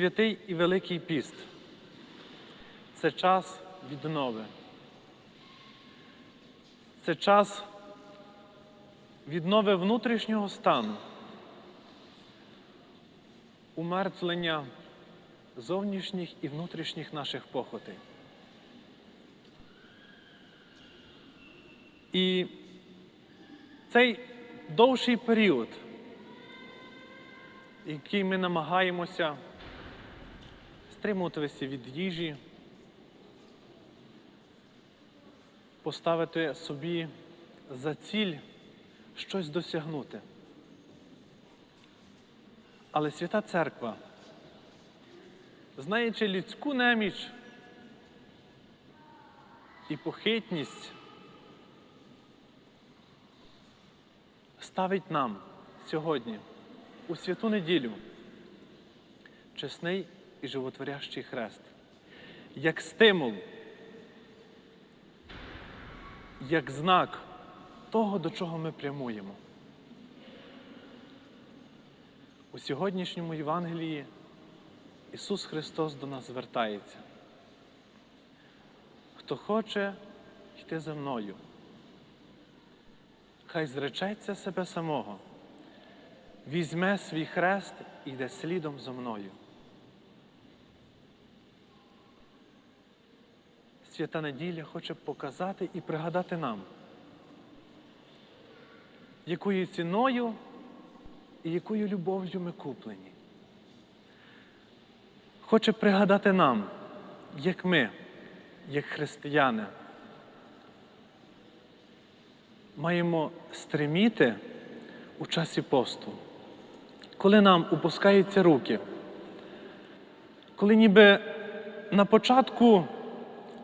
святий і Великий піст це час віднови. Це час віднови внутрішнього стану, умертвлення зовнішніх і внутрішніх наших похотей. І цей довший період, який ми намагаємося стримуватися від їжі, поставити собі за ціль щось досягнути. Але Свята Церква, знаючи людську неміч і похитність, ставить нам сьогодні, у святу неділю, чесний і животворящий хрест, як стимул, як знак того, до чого ми прямуємо. У сьогоднішньому Євангелії Ісус Христос до нас звертається. Хто хоче йти за мною, хай зречеться себе самого, візьме свій хрест і йде слідом за мною. Свята неділя хоче показати і пригадати нам, якою ціною і якою любов'ю ми куплені. Хоче пригадати нам, як ми, як християни, маємо стриміти у часі посту, коли нам опускаються руки, коли ніби на початку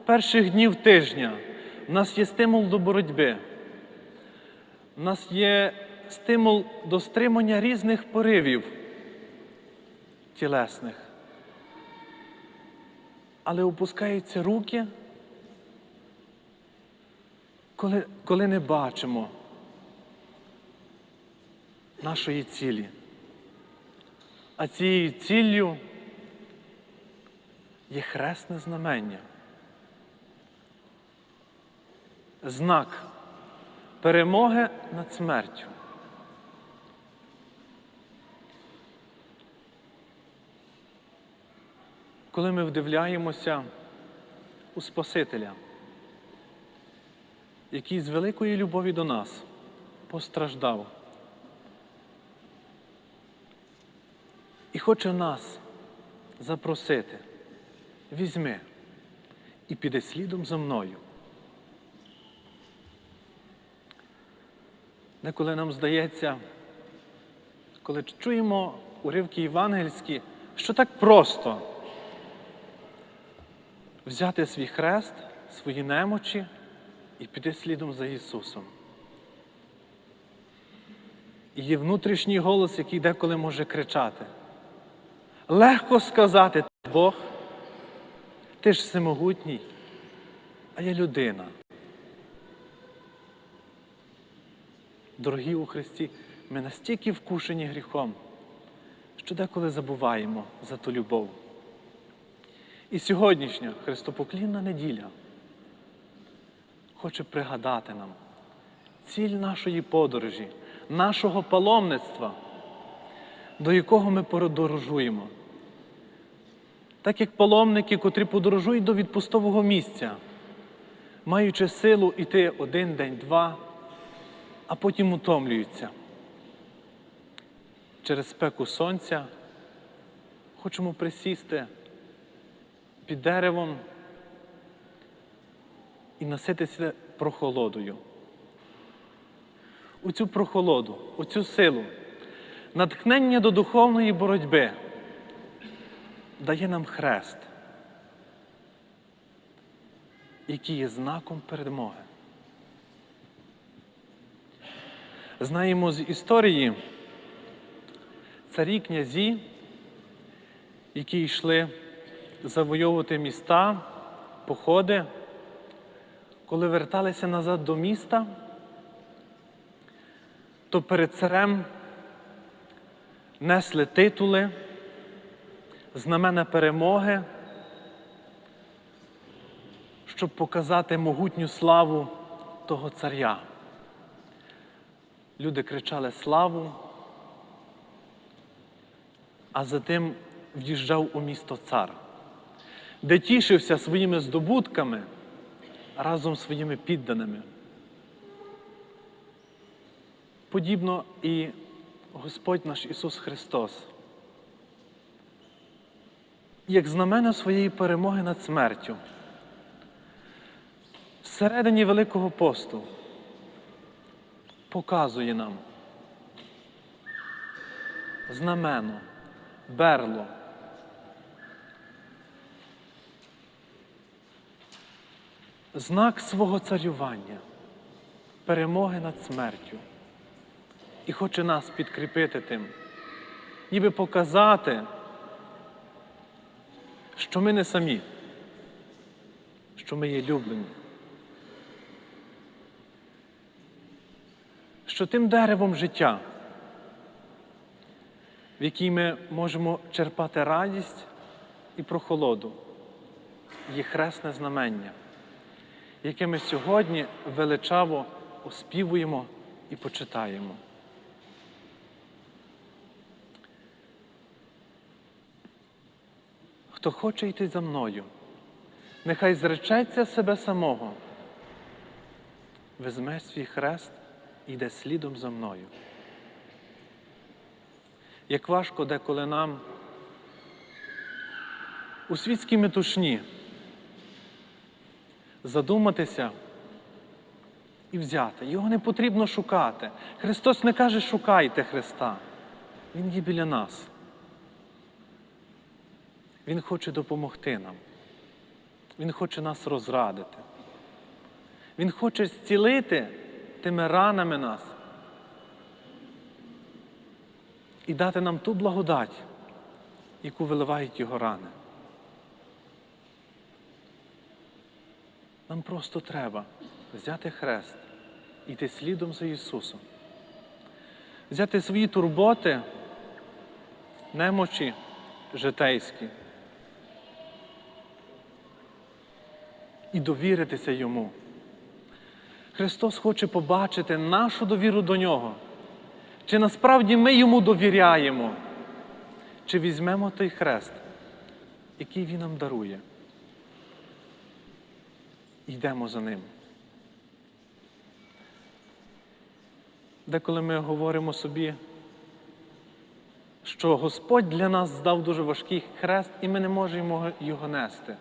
перших днів тижня в нас є стимул до боротьби, в нас є стимул до стримання різних поривів тілесних. Але опускаються руки, коли, коли не бачимо нашої цілі. А цією ціллю є хресне знамення. Знак перемоги над смертю. Коли ми вдивляємося у Спасителя, який з великої любові до нас постраждав і хоче нас запросити, візьми і піди слідом за мною. Деколи нам здається, коли чуємо уривки євангельські, що так просто взяти свій хрест, свої немочі і піти слідом за Ісусом. І є внутрішній голос, який деколи може кричати. Легко сказати, Бог, ти ж всемогутній, а я людина. Дорогі у Христі, ми настільки вкушені гріхом, що деколи забуваємо за ту любов. І сьогоднішня Христопоклінна неділя хоче пригадати нам ціль нашої подорожі, нашого паломництва, до якого ми подорожуємо. Так як паломники, котрі подорожують до відпустового місця, маючи силу йти один день, два, а потім утомлюються. Через спеку сонця хочемо присісти під деревом і наситися прохолодою. У цю прохолоду, у цю силу, натхнення до духовної боротьби дає нам хрест, який є знаком перемоги. Знаємо з історії царі князі, які йшли завойовувати міста, походи, коли верталися назад до міста, то перед царем несли титули, знамена перемоги, щоб показати могутню славу того царя. Люди кричали славу, а затим в'їжджав у місто цар, де тішився своїми здобутками разом з своїми підданими. Подібно і Господь наш Ісус Христос, як знамена своєї перемоги над смертю, всередині Великого посту показує нам знамено, берло. Знак свого царювання, перемоги над смертю. І хоче нас підкріпити тим, ніби показати, що ми не самі, що ми є люблені. Що тим деревом життя, в якій ми можемо черпати радість і прохолоду, є хресне знамення, яке ми сьогодні величаво оспівуємо і почитаємо. Хто хоче йти за мною, нехай зречеться себе самого, візьме свій хрест йде слідом за мною. Як важко деколи нам у світській метушні задуматися і взяти. Його не потрібно шукати. Христос не каже, шукайте Христа. Він є біля нас. Він хоче допомогти нам. Він хоче нас розрадити. Він хоче зцілити тими ранами нас і дати нам ту благодать, яку виливають його рани. Нам просто треба взяти хрест і йти слідом за Ісусом, взяти свої турботи, немочі житейські і довіритися Йому. Христос хоче побачити нашу довіру до Нього. Чи насправді ми йому довіряємо, чи візьмемо той хрест, який Він нам дарує, йдемо за ним. Деколи ми говоримо собі, що Господь для нас здав дуже важкий хрест, і ми не можемо його нести.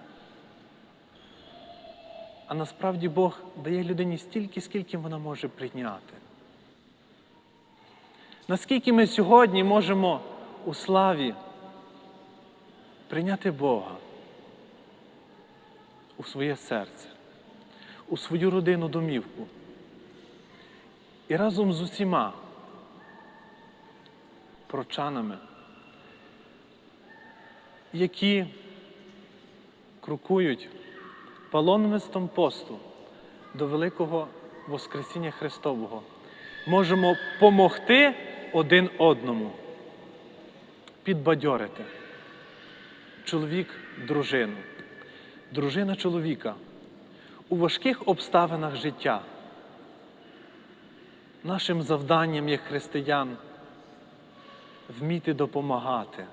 А насправді Бог дає людині стільки, скільки вона може прийняти. Наскільки ми сьогодні можемо у славі прийняти Бога у своє серце, у свою родину домівку і разом з усіма прочанами, які крокують паломництвом посту до Великого Воскресіння Христового, можемо помогти один одному, підбадьорити. Чоловік дружину, дружина чоловіка у важких обставинах життя. Нашим завданням як християн вміти допомагати,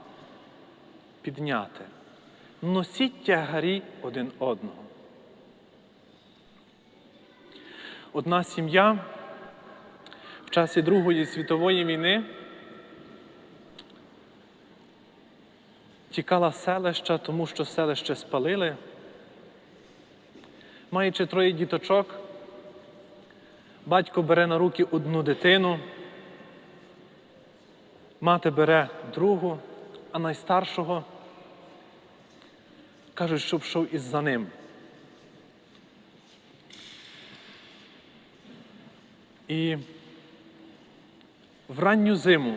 підняти, носіть тягарі один одного. Одна сім'я в часі Другої світової війни тікала з селища, тому що селище спалили. Маючи троє діточок, батько бере на руки одну дитину, мати бере другу, а найстаршого кажуть, щоб йшов із за ним. І в ранню зиму,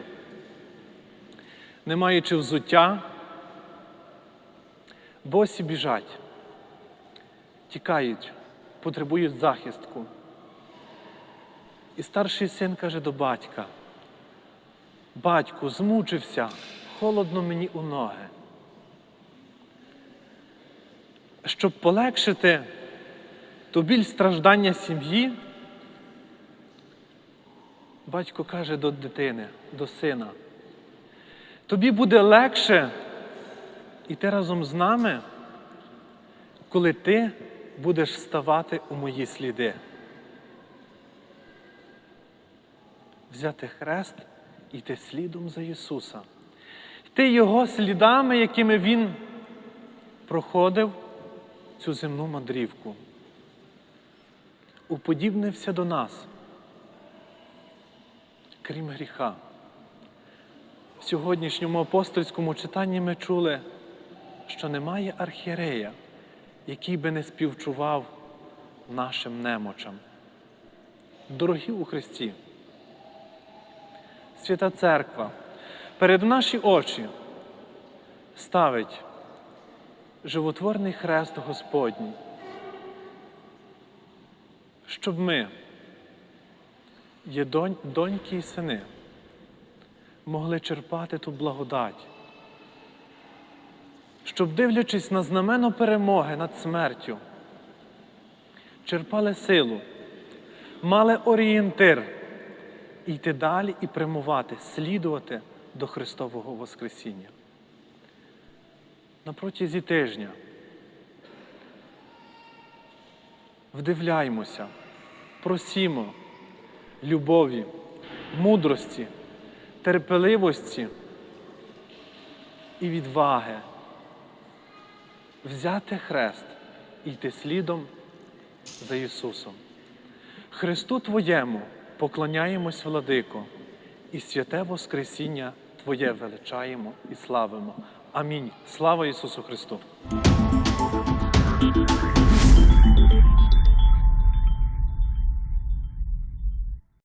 не маючи взуття, босі біжать, тікають, потребують захистку. І старший син каже до батька: Батьку, змучився, холодно мені у ноги. щоб полегшити ту біль страждання сім'ї, батько каже до дитини, до сина, тобі буде легше іти разом з нами, коли ти будеш ставати у мої сліди. Взяти хрест і йти слідом за Ісуса. Йти Його слідами, якими Він проходив цю земну мандрівку. Уподібнився до нас, крім гріха. В сьогоднішньому апостольському читанні ми чули, що немає архієрея, який би не співчував нашим немочам. Дорогі у Христі, Свята Церква перед наші очі ставить животворний хрест Господній, щоб ми, є донь, доньки і сини, могли черпати ту благодать, щоб, дивлячись на знамено перемоги над смертю, черпали силу, мали орієнтир йти далі і прямувати, слідувати до Христового Воскресіння. На протязі тижня вдивляймося, просімо любові, мудрості, терпеливості і відваги взяти хрест і йти слідом за Ісусом. Христу Твоєму поклоняємось, владико, і святе Воскресіння Твоє величаємо і славимо. Амінь. Слава Ісусу Христу!